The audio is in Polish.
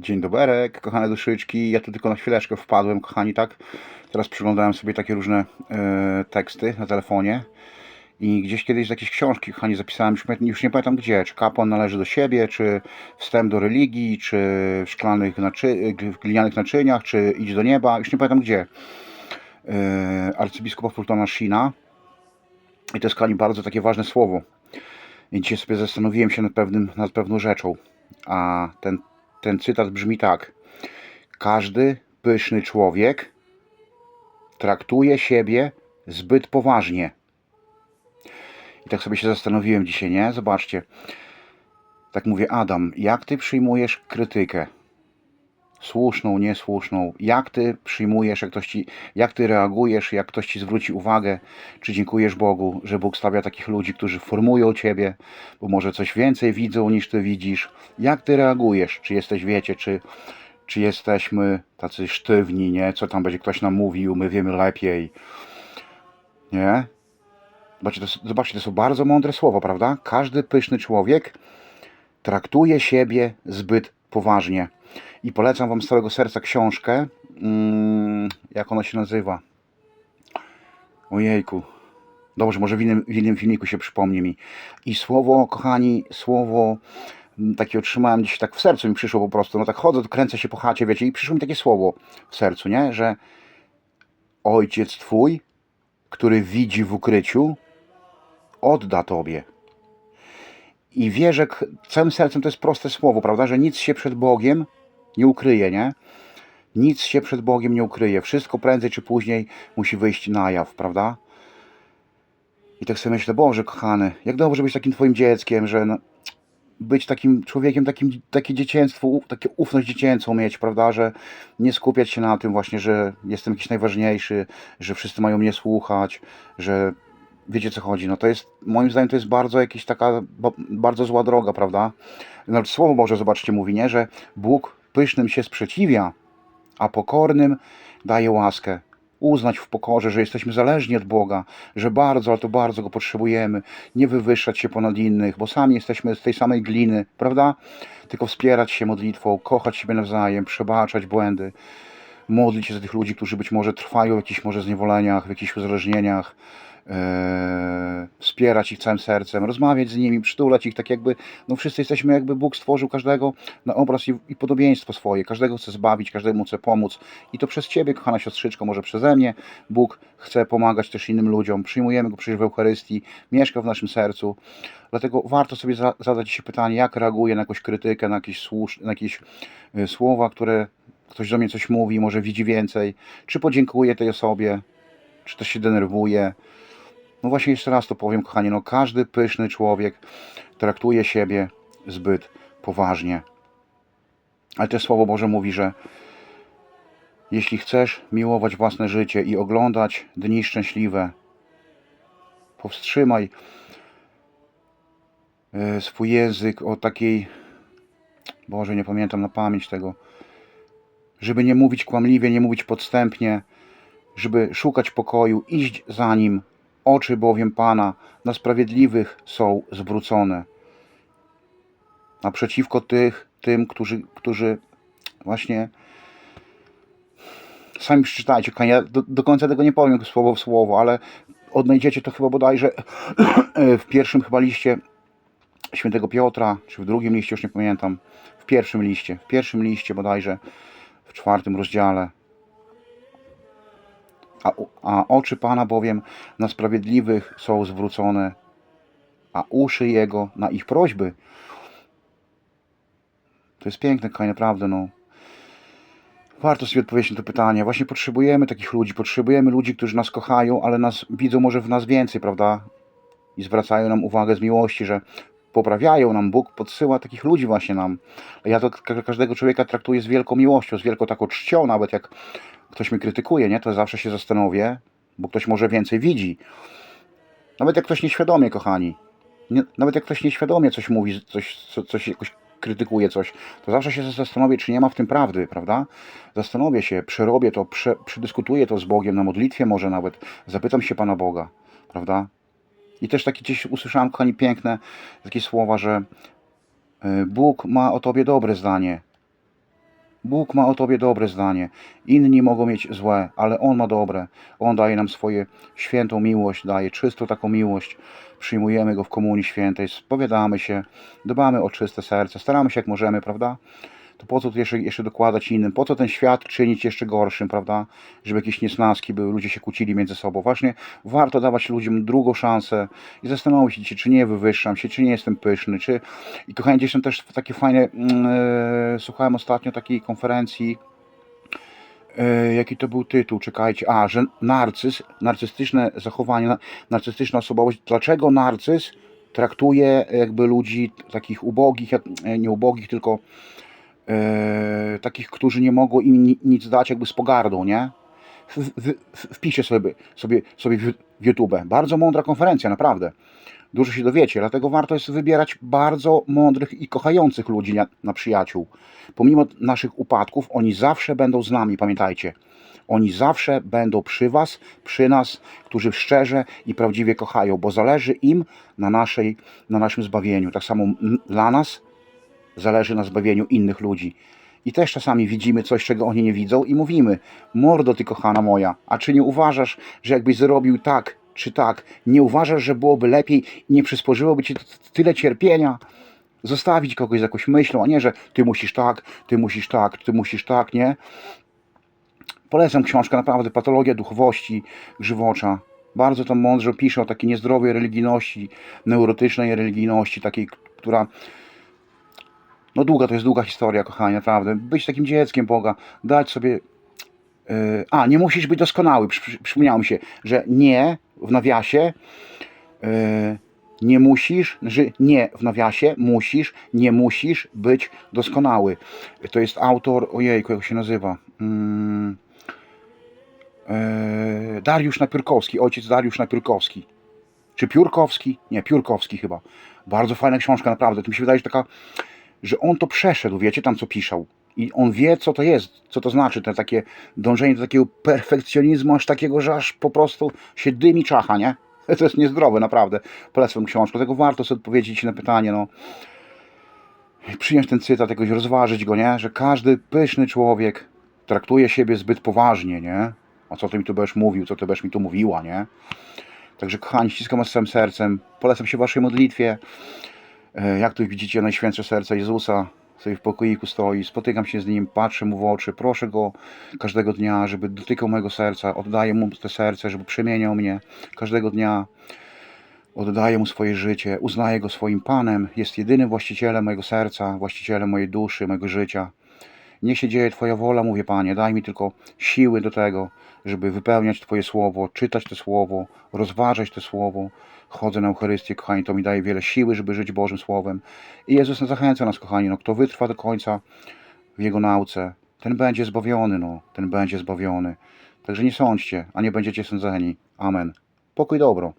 Dzień doberek, kochane duszyczki. Ja tu tylko na chwileczkę wpadłem, kochani, tak? Teraz przyglądałem sobie takie różne e, teksty na telefonie. I gdzieś kiedyś z jakiejś książki, kochani, zapisałem, już, już nie pamiętam gdzie, czy kapłan należy do siebie, czy wstęp do religii, czy w szklanych, naczy- w glinianych naczyniach, czy idź do nieba, już nie pamiętam gdzie. E, arcybiskupa Fultona Shina. I to jest, kochani, bardzo takie ważne słowo. I dzisiaj sobie zastanowiłem się nad, pewnym, nad pewną rzeczą. A ten, ten cytat brzmi tak. Każdy pyszny człowiek traktuje siebie zbyt poważnie. I tak sobie się zastanowiłem dzisiaj, nie? Zobaczcie. Tak mówię, Adam, jak ty przyjmujesz krytykę? Słuszną, niesłuszną. Jak ty przyjmujesz, jak, ktoś ci, jak ty reagujesz, jak ktoś ci zwróci uwagę? Czy dziękujesz Bogu, że Bóg stawia takich ludzi, którzy formują ciebie, bo może coś więcej widzą niż ty widzisz? Jak ty reagujesz? Czy jesteś, wiecie, czy, czy jesteśmy tacy sztywni, nie? Co tam będzie ktoś nam mówił, my wiemy lepiej. Nie? Zobaczcie, to, zobaczcie, to są bardzo mądre słowa, prawda? Każdy pyszny człowiek traktuje siebie zbyt poważnie. I polecam Wam z całego serca książkę. Mm, jak ona się nazywa? Ojejku. Dobrze, może w innym, w innym filmiku się przypomni mi. I słowo, kochani, słowo mm, takie otrzymałem gdzieś tak w sercu mi przyszło po prostu. No tak chodzę, kręcę się po chacie, wiecie, i przyszło mi takie słowo w sercu, nie? Że ojciec twój, który widzi w ukryciu, odda tobie. I wierzę całym sercem, to jest proste słowo, prawda? Że nic się przed Bogiem nie ukryje, nie? Nic się przed Bogiem nie ukryje. Wszystko prędzej czy później musi wyjść na jaw, prawda? I tak sobie myślę, Boże kochany, jak dobrze być takim Twoim dzieckiem, że być takim człowiekiem, takim, takie dziecięctwo, u- takie ufność dziecięcą mieć, prawda, że nie skupiać się na tym właśnie, że jestem jakiś najważniejszy, że wszyscy mają mnie słuchać, że wiecie co chodzi, no to jest, moim zdaniem to jest bardzo jakaś taka, ba- bardzo zła droga, prawda, nawet Słowo Boże, zobaczcie, mówi, nie, że Bóg pysznym się sprzeciwia, a pokornym daje łaskę. Uznać w pokorze, że jesteśmy zależni od Boga, że bardzo, ale to bardzo Go potrzebujemy. Nie wywyższać się ponad innych, bo sami jesteśmy z tej samej gliny, prawda? Tylko wspierać się modlitwą, kochać siebie nawzajem, przebaczać błędy, modlić się za tych ludzi, którzy być może trwają w jakichś może zniewoleniach, w jakichś uzależnieniach, Eee, wspierać ich całym sercem, rozmawiać z nimi, przytulać ich, tak jakby, no wszyscy jesteśmy, jakby Bóg stworzył każdego na obraz i, i podobieństwo swoje, każdego chce zbawić, każdemu chce pomóc. I to przez Ciebie, kochana siostrzyczko, może przeze mnie, Bóg chce pomagać też innym ludziom, przyjmujemy Go przecież w Eucharystii, mieszka w naszym sercu, dlatego warto sobie za, zadać się pytanie, jak reaguję na jakąś krytykę, na jakieś, słusz, na jakieś y, słowa, które ktoś do mnie coś mówi, może widzi więcej, czy podziękuję tej osobie, czy też się denerwuje, no właśnie jeszcze raz to powiem, kochani, no każdy pyszny człowiek traktuje siebie zbyt poważnie. Ale też Słowo Boże mówi, że jeśli chcesz miłować własne życie i oglądać dni szczęśliwe, powstrzymaj e, swój język od takiej, Boże, nie pamiętam na pamięć tego, żeby nie mówić kłamliwie, nie mówić podstępnie, żeby szukać pokoju, iść za nim. Oczy bowiem Pana na sprawiedliwych są zwrócone. Naprzeciwko tych, tym, którzy, którzy właśnie sami przeczytajcie. Ja do, do końca tego nie powiem słowo w słowo, ale odnajdziecie to chyba bodajże w pierwszym chyba liście świętego Piotra, czy w drugim liście, już nie pamiętam. W pierwszym liście, w pierwszym liście bodajże, w czwartym rozdziale. A, a oczy Pana bowiem na sprawiedliwych są zwrócone, a uszy Jego na ich prośby. To jest piękne, kochani, naprawdę, no. Warto sobie odpowiedzieć na to pytanie. Właśnie potrzebujemy takich ludzi, potrzebujemy ludzi, którzy nas kochają, ale nas widzą może w nas więcej, prawda? I zwracają nam uwagę z miłości, że poprawiają nam, Bóg podsyła takich ludzi właśnie nam. Ja to ka- każdego człowieka traktuję z wielką miłością, z wielką taką czcią, nawet jak ktoś mnie krytykuje, nie? To zawsze się zastanowię, bo ktoś może więcej widzi. Nawet jak ktoś nieświadomie, kochani. Nie, nawet jak ktoś nieświadomie coś mówi, coś, co, coś jakoś krytykuje coś, to zawsze się zastanowię, czy nie ma w tym prawdy, prawda? Zastanowię się, przerobię to, prze, przedyskutuję to z Bogiem na modlitwie może nawet, zapytam się Pana Boga, prawda? I też takie gdzieś usłyszałem, kochani, piękne takie słowa, że y, Bóg ma o Tobie dobre zdanie. Bóg ma o tobie dobre zdanie. Inni mogą mieć złe, ale On ma dobre. On daje nam swoje świętą miłość, daje czystą taką miłość. Przyjmujemy Go w Komunii Świętej, spowiadamy się, dbamy o czyste serce, staramy się jak możemy, prawda? To po co tu jeszcze, jeszcze dokładać innym? Po co ten świat czynić jeszcze gorszym, prawda? Żeby jakieś niesnaski były, ludzie się kłócili między sobą. Właśnie warto dawać ludziom drugą szansę i zastanowić się, czy nie wywyższam się, czy nie jestem pyszny, czy... I kochani, gdzieś też takie fajne... e, słuchałem ostatnio takiej konferencji, e, jaki to był tytuł, czekajcie, a, że narcyz, narcystyczne zachowanie, na- narcystyczna osobowość, dlaczego narcyz traktuje jakby ludzi takich ubogich, e, nie ubogich, tylko e, takich, którzy nie mogą im ni- nic dać jakby z pogardą, nie? W, w, w, wpiszę sobie, sobie, sobie w, YouTube. Bardzo mądra konferencja, naprawdę. Dużo się dowiecie, dlatego warto jest wybierać bardzo mądrych i kochających ludzi na, na przyjaciół. Pomimo naszych upadków, oni zawsze będą z nami, pamiętajcie. Oni zawsze będą przy Was, przy nas, którzy szczerze i prawdziwie kochają, bo zależy im na, naszej, na naszym zbawieniu. Tak samo dla nas zależy na zbawieniu innych ludzi. I też czasami widzimy coś, czego oni nie widzą i mówimy, mordo ty kochana moja, a czy nie uważasz, że jakbyś zrobił tak czy tak, nie uważasz, że byłoby lepiej i nie przysporzyłoby ci tyle cierpienia? Zostawić kogoś z jakąś myślą, a nie, że ty musisz tak, ty musisz tak, ty musisz tak, nie? Polecam książkę, naprawdę, Patologia Duchowości Grzywocza. Bardzo tam mądrze pisze o takiej niezdrowej religijności, neurotycznej religijności, takiej, która no długa to jest długa historia, kochani, naprawdę. Być takim dzieckiem Boga, dać sobie. Yy, a, nie musisz być doskonały. Przy, mi się, że nie w nawiasie. Yy, nie musisz, że nie w nawiasie, musisz, nie musisz być doskonały. To jest autor, ojejku, jak się nazywa? Yy, Dariusz Napiórkowski, ojciec Dariusz Napiórkowski. Czy Piórkowski? Nie, Piórkowski chyba. Bardzo fajna książka, naprawdę. To mi się wydaje, że taka że on to przeszedł, wiecie, tam co piszał. I on wie, co to jest, co to znaczy, te takie dążenie do takiego perfekcjonizmu, aż takiego, że aż po prostu się dymi czacha, nie? To jest niezdrowe, naprawdę. Polecam książkę, dlatego warto sobie odpowiedzieć na pytanie, no. Przyjąć ten cytat, jakoś rozważyć go, nie? Że każdy pyszny człowiek traktuje siebie zbyt poważnie, nie? A co ty mi tu będziesz mówił, co ty będziesz mi tu mówiła, nie? Także kochani, ściskam was całym sercem. Polecam się waszej modlitwie. E, Jak tu widzicie Najświętsze Serce Jezusa sobie w pokoiku stoi, spotykam się z Nim, patrzę Mu w oczy, proszę Go każdego dnia, żeby dotykał mojego serca, oddaję Mu te serce, żeby przemieniał mnie każdego dnia, oddaję Mu swoje życie, uznaję Go swoim Panem, jest jedynym właścicielem mojego serca, właścicielem mojej duszy, mojego życia. Niech się dzieje Twoja wola, mówię Panie, daj mi tylko siły do tego, żeby wypełniać Twoje słowo, czytać to słowo, rozważać to słowo. Chodzę na Eucharystię, kochani, to mi daje wiele siły, żeby żyć Bożym Słowem. I Jezus zachęca nas, kochani, no, kto wytrwa do końca w Jego nauce, ten będzie zbawiony, no, ten będzie zbawiony. Także nie sądźcie, a nie będziecie sądzeni. Amen. Pokój dobro.